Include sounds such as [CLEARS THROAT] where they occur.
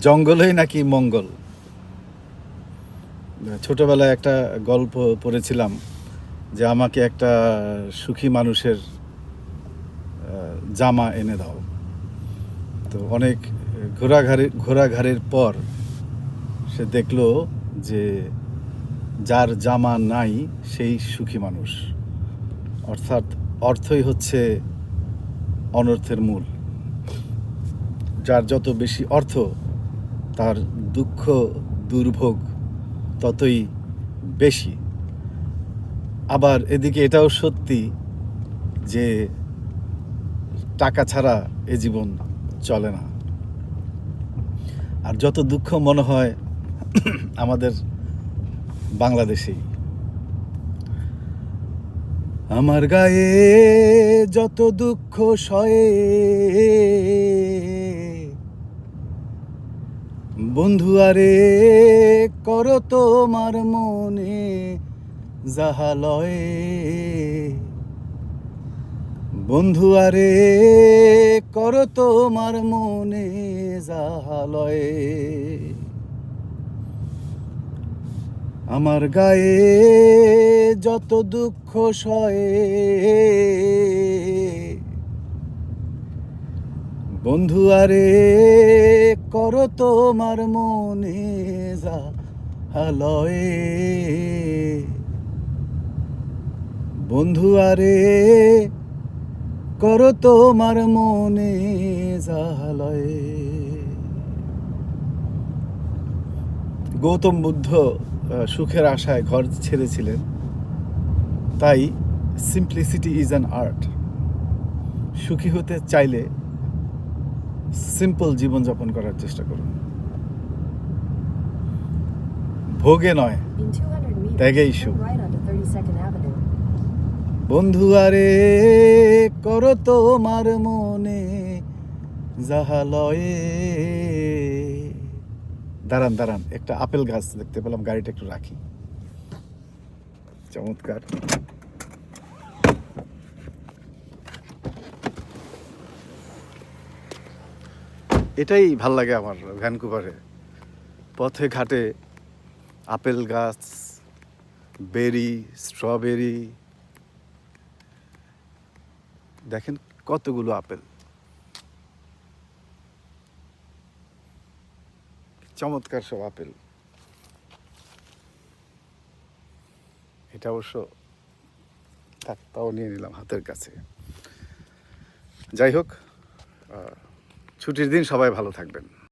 জঙ্গলেই নাকি মঙ্গল? ছোটবেলায় একটা গল্প পড়েছিলাম যে আমাকে একটা সুখী মানুষের জামা এনে দাও। তো অনেক ঘোরাঘাড়ি ঘোরাঘাড়ির পর সে দেখল যে যার জামা নাই সেই সুখী মানুষ। অর্থাৎ অর্থই হচ্ছে অনর্থের মূল। যার যত বেশি অর্থ তার দুঃখ, দুর্ভোগ ততই বেশি। আবার এদিকে এটাও সত্যি যে টাকা ছাড়া এ জীবন চলে না। আর যত দুঃখ মনে হয় [CLEARS THROAT] আমাদের বাংলাদেশেই। আমার গায়ে যত দুঃখ সয়ে বন্ধু, আরে কর তোমার মনে যাহালয়ে বন্ধু, আরে কর তোমার মনে যাহালয়ে আমার গায়ে যত দুঃখ সয়ে। বন্ধু, আরে কর তোমার মনে যা হালয়ে। বন্ধু, আরে, কর তোমার মনে জাহালয়ে গৌতম বুদ্ধ সুখের আশায় ঘর ছেড়েছিলেন। তাই সিম্পলিসিটি ইজ অ্যান আর্ট সুখী হতে চাইলে সিম্পল জীবনযাপন করার চেষ্টা করুন ভোগে নয় In 200 meters, Tegay turn shoe. right onto 32nd Avenue. বন্ধু আরে কর তোমার মনে যাহালয়ে দাঁড়ান দাঁড়ান একটা আপেল গাছ দেখতে পেলাম গাড়িটা একটু রাখি চমৎকার এটাই ভালো লাগে আমার ভ্যানকুভারে। পথে ঘাটে আপেল গাছ, বেরি, স্ট্রবেরি। দেখেন কতগুলো আপেল। চমৎকার সব আপেল। এটা অবশ্য তাও নিয়ে নিলাম হাতের কাছে। যাই হোক ছুটির দিন সবাই ভালো থাকবেন।